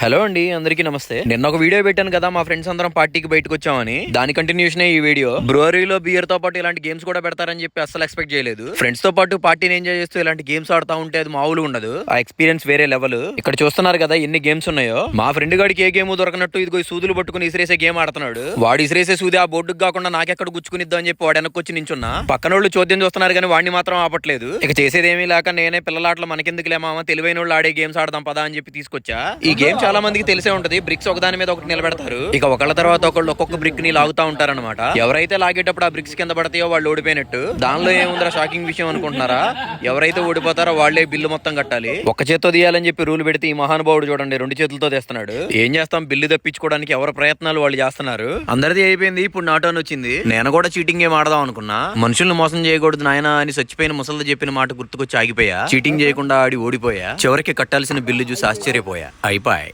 Hello అండి అందరికీ నమస్తే. నిన్న ఒక వీడియో పెట్టాను కదా మా ఫ్రెండ్స్ అందరం పార్టీకి బయటకు వచ్చామని. దాని కంటిన్యూషన్ ఈ వీడియో. బ్రూవరీలో బియర్తో పాటు ఇలాంటి గేమ్స్ కూడా పెడతారని చెప్పి అసలు ఎక్స్పెక్ట్ చేయలేదు. ఫ్రెండ్స్తో పాటు పార్టీని ఎంజాయ్ చేస్తూ ఇలాంటి గేమ్స్ ఆడుతా ఉంటే అది మామూలు ఉండదు. ఆ ఎక్స్పీరియన్స్ వేరే లెవెల్ ఇక్కడ చూస్తున్నారు కదా ఎన్ని గేమ్స్ ఉన్నాయో. మా ఫ్రెండ్ గాడికి ఏ గేమ్ దొరకనట్టు ఇదిగో సూదులు పట్టుకుని ఇసిరేసే గేమ్ ఆడుతున్నాడు. వాడు ఇసిరేసే సూది ఆ బోర్డుకు కాకుండా నాకెక్కడ గుచ్చుకునిద్దాం అని చెప్పి వాడు వెనక్కి వచ్చి నించున్నా. పక్కన వాళ్ళు చోద్యం చూస్తున్నారు కానీ వాడిని మాత్రం ఆపట్లేదు. ఇక చేసేదేమీ లేక నేనే పిల్లలాట్లో మనకెందుకులే మామ తెలివైన వాళ్ళు ఆడే గేమ్స్ ఆడదాం పదా అని చెప్పి తీసుకొచ్చా. ఈ గేమ్ చాలా మందికి తెలిసే ఉంటది. బ్రిక్స్ ఒకదాని మీద ఒకటి నిలబెడతారు. ఇక ఒకళ్ళ తర్వాత ఒకళ్ళు ఒక్కొక్క బ్రిక్ని లాగుతా ఉంటారన్నమాట. ఎవరైతే లాగేటప్పుడు ఆ బ్రిక్స్ కింద పడతాయో వాళ్ళు ఓడిపోయినట్టు. దానిలో ఏముందిరా షాకింగ్ విషయం అనుకుంటున్నారా? ఎవరైతే ఓడిపోతారో వాళ్ళే బిల్లు మొత్తం కట్టాలి. ఒక చేత్తో తీయాలని చెప్పి రూల్ పెడితే ఈ మహానుభావుడు చూడండి రెండు చేతులతో తెస్తున్నాడు. ఏం చేస్తాం? బిల్లు తప్పించుకోవడానికి ఎవరి ప్రయత్నాలు వాళ్ళు చేస్తున్నారు? అందరిది అయిపోయింది. ఇప్పుడు నాటోన్ వచ్చింది. నేను కూడా చీటింగ్ ఏం ఆడదాం అనుకున్నా. మనుషుల్ని మోసం చేయకూడదు నాయన అని చచ్చిపోయిన ముసలి చెప్పిన మాట గుర్తుకొచ్చి ఆగిపోయా? చీటింగ్ చేయకుండా ఆడి ఓడిపోయా? చివరికి కట్టాల్సిన బిల్లు చూసి ఆశ్చర్యపోయా. అయిపోయి